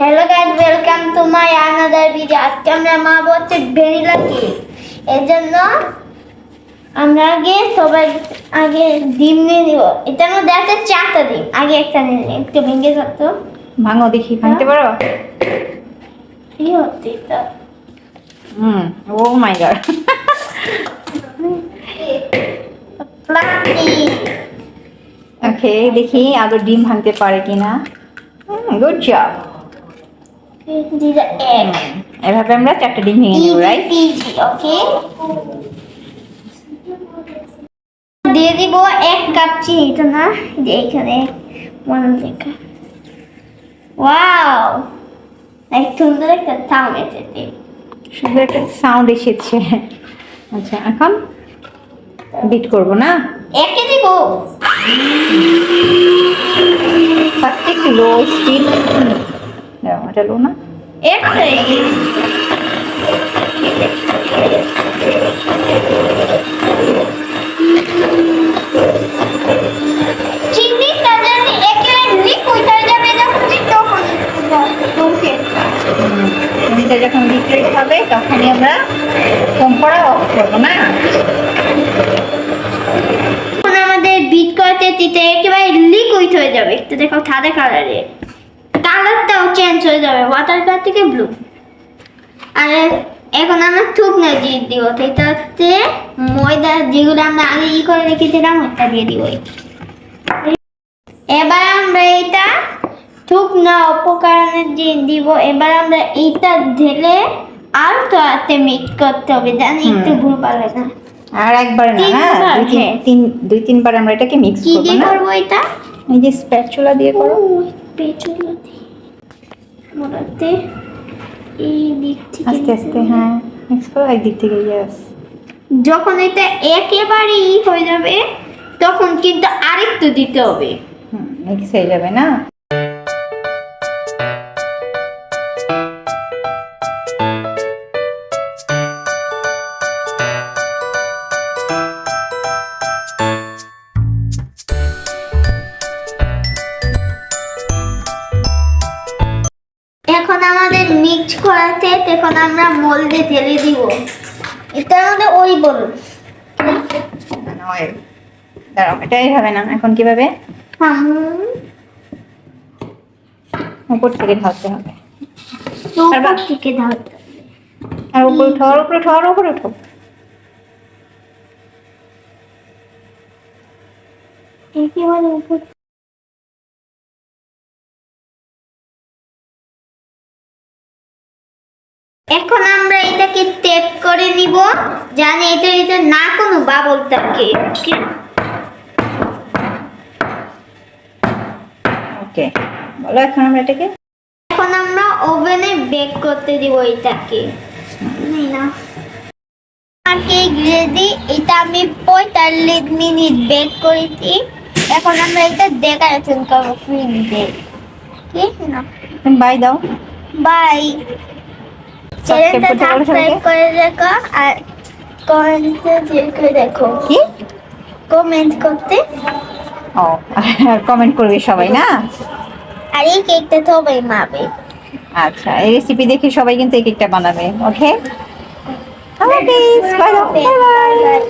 Hello guys welcome to my another video আজকে আমরা মা হচ্ছে ভ্যানিলা কেক। এর জন্য আমরা আগে সবাই আগে ডিম নিয়ে নিব। এটার মধ্যে আছে চারটা ডিম। আগে একটা নিয়ে নিই একটু ভেঙে থাকতো ভাঙো দেখি ভাঙতে পারো? কি হচ্ছে এটা? হুম ও মাই গড। ওকে দেখি আদৌ ডিম ভাঙতে পারে কিনা। গুড জব এক এভাবে আমরা চারটে ডিম ভেঙে নেব রাইট ওকে দিয়ে দিব এক কাপ চিনি তো না? যে এখানে মনে লেখা। ওয়াও এক সুন্দর একটা থাম এসেছে। সুন্দর একটা সাউন্ড এসেছে। আচ্ছা এখন বিট করব না? একে দিব। ফার্স্ট একটু লো স্পিড এটা লো না একটাই চিনিটা যখন লিকুইড হবে তখনই আমরা কম করা অফ করব না? আমাদের বিট করতে দিতে একেবারে লিকুইড হয়ে যাবে। একটু দেখো সাদা কালারে কালারটাও চেঞ্জ হয়ে যাবে ওয়াটার কালার থেকে ব্লু আর এখন আমরা শুকনো দিয়ে দিব। সেটাতে ময়দা যেগুলো আমরা আগে ই করে রেখেছিলাম ওটা দিয়ে দিব এবার আমরা এটা শুকনো উপকরণের দিয়ে দিব। এবার আমরা এইটা ঢেলে আর তো হাতে মিক্স করতে হবে জানি একটু। ভুল পারলে না। আর একবার না হ্যাঁ দুই তিন দুই তিনবার আমরা এটাকে মিক্স কি করব দিয়ে না? করব এটা এই যে স্প্যাচুলা দিয়ে করো। পেছনতে মোড়াতে এই দিক থেকে আস্তে আস্তে হ্যাঁ মিক্স করো একদিক থেকে ইয়েস যখন এটা একেবারে ই হয়ে যাবে তখন কিন্তু আরেকটু দিতে হবে। মিক্স হয়ে যাবে না? আমাদের মিক্স করাতে তখন আমরা মোল্ডে ঢেলে দিব। এটা আমাদের ওই বলুন দাঁড়াও না। এখন কীভাবে? উপর থেকে ঢালতে হবে। উপর থেকে ঢালতে আর উপরে উঠো আর উপরে উঠো আর উপরে উঠো। একেবারে উপর নিব জানি এটা এটা না কোনো বাবল থাকে ওকে? বলো এখন আমরা এটাকে। এখন আমরা ওভেনে বেক করতে দিব এটাকে। না। Cake ready. এটা আমি পঁয়তাল্লিশ মিনিট বেক করেছি। এখন আমরা এটা ডেকোরেশন করব ক্রিম দিয়ে কি না বাই দাও। বাই। চ্যানেলটা সাবস্ক্রাইব করে রেখো আর কমেন্টে শেয়ার করে দেখো। কি? কমেন্ট করতে। ও আর কমেন্ট করবে সবাই না? আর এই কেকটা সবাই মাবে আচ্ছা এই রেসিপি দেখে সবাই কিন্তু এই কেকটা বানাবে okay okay bye bye bye